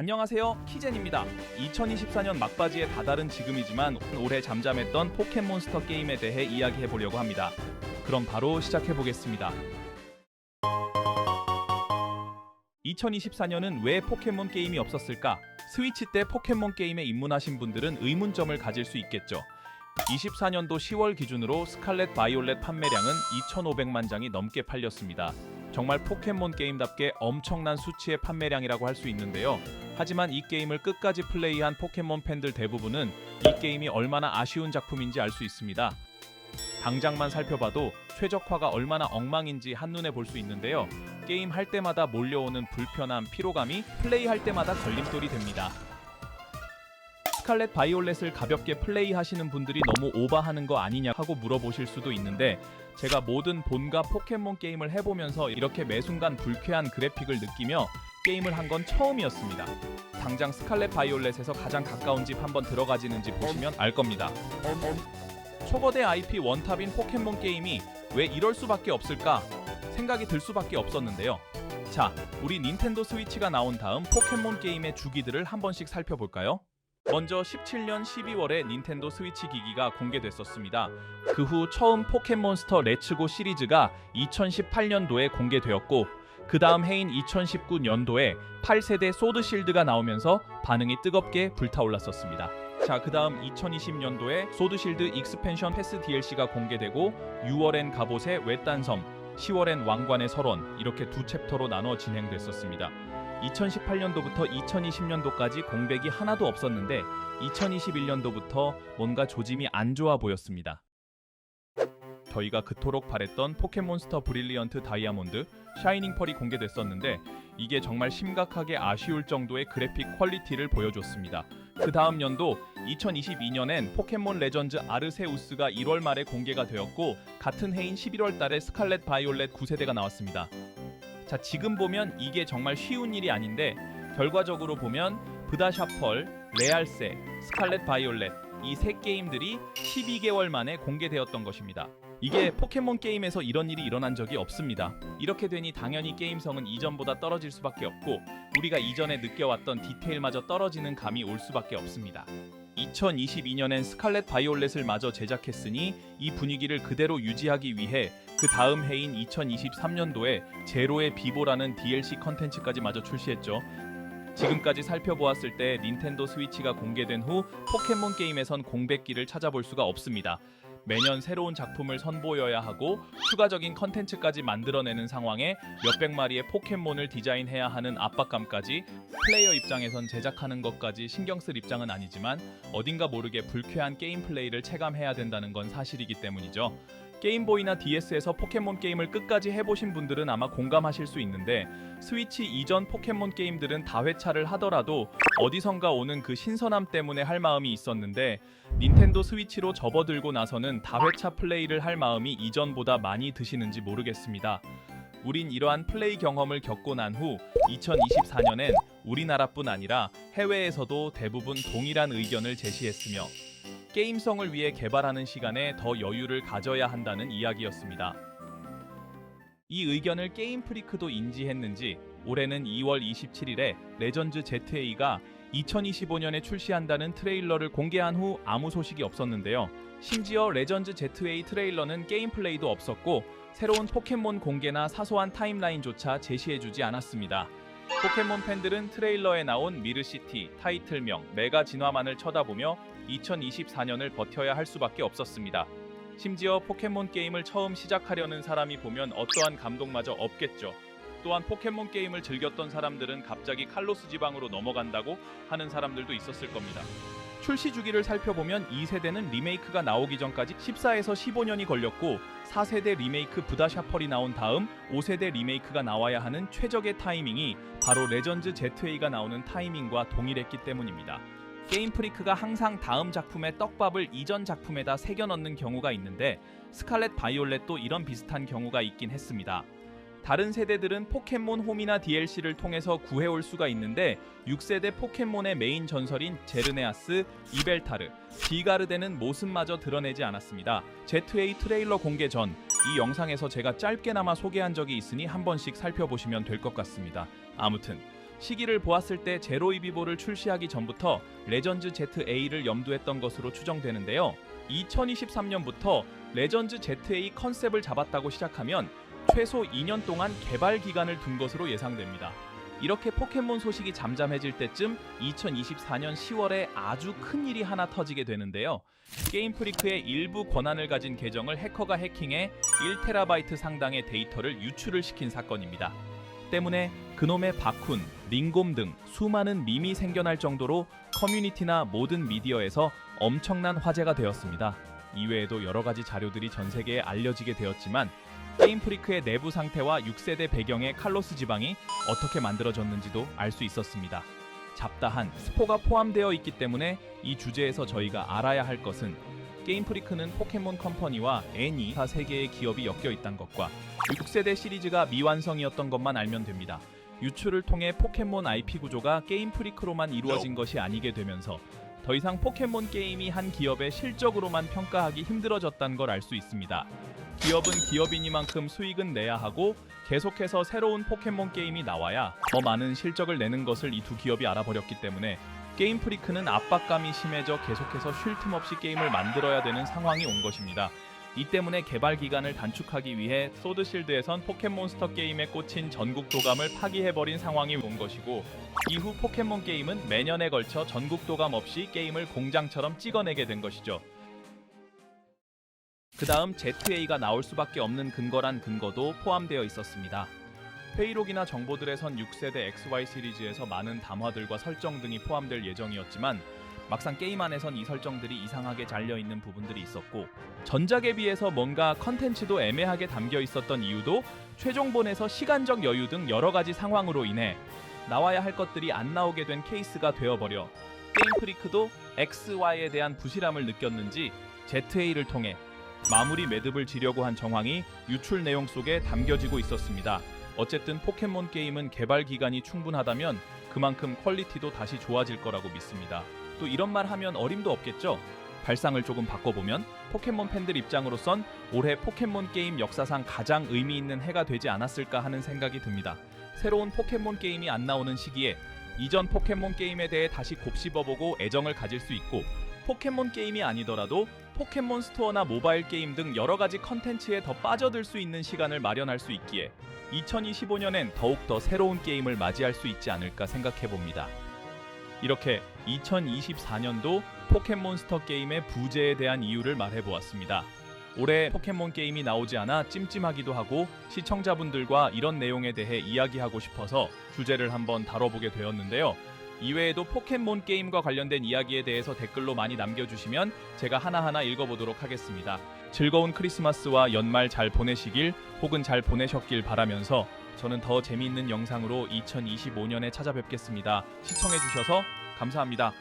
안녕하세요 키젠입니다 2024년 막바지에 다다른 지금이지만 올해 잠잠했던 포켓몬스터 게임에 대해 이야기해 보려고 합니다 그럼 바로 시작해 보겠습니다 2024년은 왜 포켓몬 게임이 없었을까? 스위치 때 포켓몬 게임에 입문하신 분들은 의문점을 가질 수 있겠죠 24년도 10월 기준으로 스칼렛 바이올렛 판매량은 2,500만 장이 넘게 팔렸습니다. 정말 포켓몬 게임답게 엄청난 수치의 판매량이라고 할 수 있는데요. 하지만 이 게임을 끝까지 플레이한 포켓몬 팬들 대부분은 이 게임이 얼마나 아쉬운 작품인지 알 수 있습니다. 당장만 살펴봐도 최적화가 얼마나 엉망인지 한눈에 볼 수 있는데요. 게임 할 때마다 몰려오는 불편함, 피로감이 플레이할 때마다 걸림돌이 됩니다. 스칼렛 바이올렛을 가볍게 플레이하시는 분들이 너무 오바하는 거 아니냐 하고 물어보실 수도 있는데 제가 모든 본가 포켓몬 게임을 해보면서 이렇게 매 순간 불쾌한 그래픽을 느끼며 게임을 한 건 처음이었습니다. 당장 스칼렛 바이올렛에서 가장 가까운 집 한번 들어가지는지 보시면 알 겁니다. 초거대 IP 원탑인 포켓몬 게임이 왜 이럴 수밖에 없을까 생각이 들 수밖에 없었는데요. 자, 우리 닌텐도 스위치가 나온 다음 포켓몬 게임의 주기들을 한 번씩 살펴볼까요? 먼저 17년 12월에 닌텐도 스위치 기기가 공개됐었습니다. 그 후 처음 포켓몬스터 레츠고 시리즈가 2018년도에 공개되었고 그 다음 해인 2019년도에 8세대 소드실드가 나오면서 반응이 뜨겁게 불타올랐었습니다. 자, 그 다음 2020년도에 소드실드 익스펜션 패스 DLC가 공개되고 6월엔 갑옷의 외딴 섬, 10월엔 왕관의 설원 이렇게 두 챕터로 나눠 진행됐었습니다. 2018년도부터 2020년도까지 공백이 하나도 없었는데 2021년도부터 뭔가 조짐이 안 좋아 보였습니다. 저희가 그토록 바랬던 포켓몬스터 브릴리언트 다이아몬드, 샤이닝 펄이 공개됐었는데 이게 정말 심각하게 아쉬울 정도의 그래픽 퀄리티를 보여줬습니다. 그 다음 연도 2022년엔 포켓몬 레전즈 아르세우스가 1월 말에 공개가 되었고 같은 해인 11월 달에 스칼렛 바이올렛 9세대가 나왔습니다. 자 지금 보면 이게 정말 쉬운 일이 아닌데 결과적으로 보면 브다샤펄, 레알세, 스칼렛 바이올렛 이 세 게임들이 12개월 만에 공개되었던 것입니다. 이게 포켓몬 게임에서 이런 일이 일어난 적이 없습니다. 이렇게 되니 당연히 게임성은 이전보다 떨어질 수밖에 없고 우리가 이전에 느껴왔던 디테일마저 떨어지는 감이 올 수밖에 없습니다. 2022년엔 스칼렛 바이올렛을 마저 제작했으니 이 분위기를 그대로 유지하기 위해 그 다음 해인 2023년도에 제로의 비보라는 DLC 컨텐츠까지 마저 출시했죠. 지금까지 살펴보았을 때 닌텐도 스위치가 공개된 후 포켓몬 게임에선 공백기를 찾아볼 수가 없습니다. 매년 새로운 작품을 선보여야 하고 추가적인 컨텐츠까지 만들어내는 상황에 몇백 마리의 포켓몬을 디자인해야 하는 압박감까지 플레이어 입장에선 제작하는 것까지 신경 쓸 입장은 아니지만 어딘가 모르게 불쾌한 게임 플레이를 체감해야 된다는 건 사실이기 때문이죠. 게임보이나 DS에서 포켓몬 게임을 끝까지 해보신 분들은 아마 공감하실 수 있는데 스위치 이전 포켓몬 게임들은 다회차를 하더라도 어디선가 오는 그 신선함 때문에 할 마음이 있었는데 닌텐도 스위치로 접어들고 나서는 다회차 플레이를 할 마음이 이전보다 많이 드시는지 모르겠습니다. 우린 이러한 플레이 경험을 겪고 난 후 2024년엔 우리나라뿐 아니라 해외에서도 대부분 동일한 의견을 제시했으며 게임성을 위해 개발하는 시간에 더 여유를 가져야 한다는 이야기였습니다. 이 의견을 게임 프리크도 인지했는지 올해는 2월 27일에 레전즈 ZA가 2025년에 출시한다는 트레일러를 공개한 후 아무 소식이 없었는데요. 심지어 레전즈 ZA 트레일러는 게임 플레이도 없었고 새로운 포켓몬 공개나 사소한 타임라인조차 제시해주지 않았습니다. 포켓몬 팬들은 트레일러에 나온 미르시티, 타이틀명, 메가 진화만을 쳐다보며 2024년을 버텨야 할 수밖에 없었습니다. 심지어 포켓몬 게임을 처음 시작하려는 사람이 보면 어떠한 감동마저 없겠죠. 또한 포켓몬 게임을 즐겼던 사람들은 갑자기 칼로스 지방으로 넘어간다고 하는 사람들도 있었을 겁니다. 출시 주기를 살펴보면 2세대는 리메이크가 나오기 전까지 14에서 15년이 걸렸고 4세대 리메이크 부다샤펄이 나온 다음 5세대 리메이크가 나와야 하는 최적의 타이밍이 바로 레전즈 ZA가 나오는 타이밍과 동일했기 때문입니다. 게임 프리크가 항상 다음 작품의 떡밥을 이전 작품에다 새겨 넣는 경우가 있는데 스칼렛 바이올렛도 이런 비슷한 경우가 있긴 했습니다. 다른 세대들은 포켓몬 홈이나 DLC를 통해서 구해올 수가 있는데 6세대 포켓몬의 메인 전설인 제르네아스, 이벨타르, 디가르데는 모습마저 드러내지 않았습니다. ZA 트레일러 공개 전 이 영상에서 제가 짧게나마 소개한 적이 있으니 한 번씩 살펴보시면 될 것 같습니다. 아무튼 시기를 보았을 때 제로 이비보를 출시하기 전부터 레전즈 ZA를 염두했던 것으로 추정되는데요. 2023년부터 레전즈 ZA 컨셉을 잡았다고 시작하면 최소 2년 동안 개발 기간을 둔 것으로 예상됩니다. 이렇게 포켓몬 소식이 잠잠해질 때쯤 2024년 10월에 아주 큰 일이 하나 터지게 되는데요. 게임 프리크의 일부 권한을 가진 계정을 해커가 해킹해 1테라바이트 상당의 데이터를 유출을 시킨 사건입니다. 때문에 그놈의 바쿤, 링곰 등 수많은 밈이 생겨날 정도로 커뮤니티나 모든 미디어에서 엄청난 화제가 되었습니다. 이외에도 여러 가지 자료들이 전 세계에 알려지게 되었지만 게임 프리크의 내부 상태와 6세대 배경의 칼로스 지방이 어떻게 만들어졌는지도 알 수 있었습니다. 잡다한 스포가 포함되어 있기 때문에 이 주제에서 저희가 알아야 할 것은 게임 프리크는 포켓몬 컴퍼니와 애니사 세 개의 기업이 엮여 있다는 것과 6세대 시리즈가 미완성이었던 것만 알면 됩니다. 유출을 통해 포켓몬 IP 구조가 게임 프리크로만 이루어진 것이 아니게 되면서 더 이상 포켓몬 게임이 한 기업의 실적으로만 평가하기 힘들어졌다는 걸 알 수 있습니다. 기업은 기업이니만큼 수익은 내야 하고 계속해서 새로운 포켓몬 게임이 나와야 더 많은 실적을 내는 것을 이 두 기업이 알아버렸기 때문에 게임 프리크는 압박감이 심해져 계속해서 쉴 틈 없이 게임을 만들어야 되는 상황이 온 것입니다. 이 때문에 개발 기간을 단축하기 위해 소드실드에선 포켓몬스터 게임에 꽂힌 전국 도감을 파기해버린 상황이 온 것이고 이후 포켓몬 게임은 매년에 걸쳐 전국 도감 없이 게임을 공장처럼 찍어내게 된 것이죠. 그 다음 ZA가 나올 수밖에 없는 근거란 근거도 포함되어 있었습니다. 회의록이나 정보들에선 6세대 XY 시리즈에서 많은 담화들과 설정 등이 포함될 예정이었지만 막상 게임 안에선 이 설정들이 이상하게 잘려 있는 부분들이 있었고 전작에 비해서 뭔가 컨텐츠도 애매하게 담겨 있었던 이유도 최종본에서 시간적 여유 등 여러 가지 상황으로 인해 나와야 할 것들이 안 나오게 된 케이스가 되어버려 게임 프리크도 XY에 대한 부실함을 느꼈는지 ZA를 통해 마무리 매듭을 지려고 한 정황이 유출 내용 속에 담겨지고 있었습니다. 어쨌든 포켓몬 게임은 개발 기간이 충분하다면 그만큼 퀄리티도 다시 좋아질 거라고 믿습니다. 또 이런 말 하면 어림도 없겠죠? 발상을 조금 바꿔보면 포켓몬 팬들 입장으로선 올해 포켓몬 게임 역사상 가장 의미 있는 해가 되지 않았을까 하는 생각이 듭니다. 새로운 포켓몬 게임이 안 나오는 시기에 이전 포켓몬 게임에 대해 다시 곱씹어보고 애정을 가질 수 있고 포켓몬 게임이 아니더라도 포켓몬 스토어나 모바일 게임 등 여러 가지 컨텐츠에 더 빠져들 수 있는 시간을 마련할 수 있기에 2025년엔 더욱 더 새로운 게임을 맞이할 수 있지 않을까 생각해 봅니다. 이렇게 2024년도 포켓몬스터 게임의 부재에 대한 이유를 말해 보았습니다. 올해 포켓몬 게임이 나오지 않아 찜찜하기도 하고 시청자분들과 이런 내용에 대해 이야기하고 싶어서 주제를 한번 다뤄보게 되었는데요. 이외에도 포켓몬 게임과 관련된 이야기에 대해서 댓글로 많이 남겨주시면 제가 하나하나 읽어보도록 하겠습니다. 즐거운 크리스마스와 연말 잘 보내시길 혹은 잘 보내셨길 바라면서 저는 더 재미있는 영상으로 2025년에 찾아뵙겠습니다. 시청해주셔서 감사합니다.